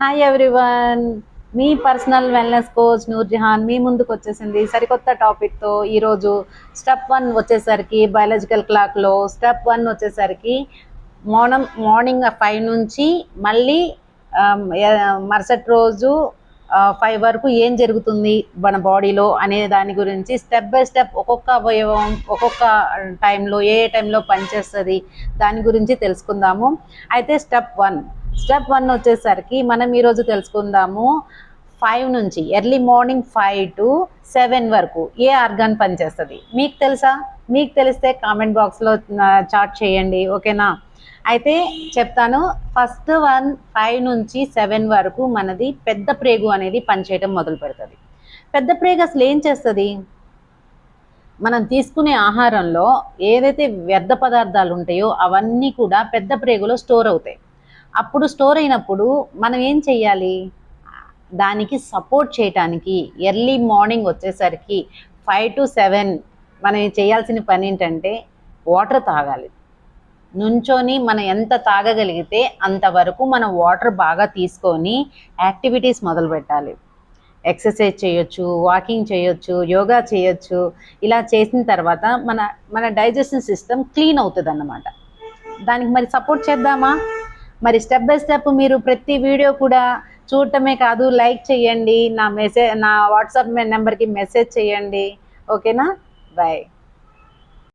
Hi everyone మీ personal wellness coach Noorjahan మీ ముందుకు వచ్చేసింది సరికొత్త టాపిక్తో ఈరోజు స్టెప్ వన్ వచ్చేసరికి బయాలజికల్ క్లాక్లో స్టెప్ వన్ వచ్చేసరికి మార్నింగ్ మార్నింగ్ ఫైవ్ నుంచి మళ్ళీ um, మరుసటి రోజు ఫైవ్ వరకు ఏం జరుగుతుంది మన బాడీలో అనే దాని గురించి స్టెప్ బై స్టెప్ ఒక్కొక్క అవయవం ఒక్కొక్క టైంలో ఏ ఏ టైంలో పనిచేస్తుంది దాని గురించి తెలుసుకుందాము. అయితే స్టెప్ వన్ స్టెప్ వన్ వచ్చేసరికి మనం ఈరోజు తెలుసుకుందాము ఫైవ్ నుంచి early morning five to seven వరకు ఏ ఆర్గాన్ పనిచేస్తుంది? మీకు తెలుసా? మీకు తెలిస్తే కామెంట్ బాక్స్లో చాట్ చేయండి ఓకేనా? అయితే చెప్తాను ఫస్ట్ వన్ ఫైవ్ నుంచి సెవెన్ వరకు మనది పెద్ద ప్రేగు అనేది పనిచేయడం మొదలు పెడుతుంది. పెద్ద ప్రేగు అసలు ఏం చేస్తుంది? మనం తీసుకునే ఆహారంలో ఏదైతే వ్యర్థ పదార్థాలు ఉంటాయో అవన్నీ కూడా పెద్ద ప్రేగులో స్టోర్ అవుతాయి. అప్పుడు స్టోర్ అయినప్పుడు మనం ఏం చెయ్యాలి? దానికి సపోర్ట్ చేయటానికి ఎర్లీ మార్నింగ్ వచ్చేసరికి ఫైవ్ టు సెవెన్ మనం చేయాల్సిన పని ఏంటంటే వాటర్ తాగాలి. నుంచొని మనం ఎంత తాగగలిగితే అంతవరకు మనం వాటర్ బాగా తీసుకొని యాక్టివిటీస్ మొదలు పెట్టాలి. ఎక్సర్సైజ్ చేయొచ్చు వాకింగ్ చేయొచ్చు యోగా చేయొచ్చు ఇలా చేసిన తర్వాత మన మన డైజెషన్ సిస్టమ్ క్లీన్ అవుతుంది అన్నమాట దానికి మరి సపోర్ట్ చేద్దామా? మరి స్టెప్ బై స్టెప్ మీరు ప్రతి వీడియో కూడా చూడటమే కాదు లైక్ చేయండి. నా మెసేజ్ నా వాట్సాప్ నెంబర్కి మెసేజ్ చేయండి. ఓకేనా బాయ్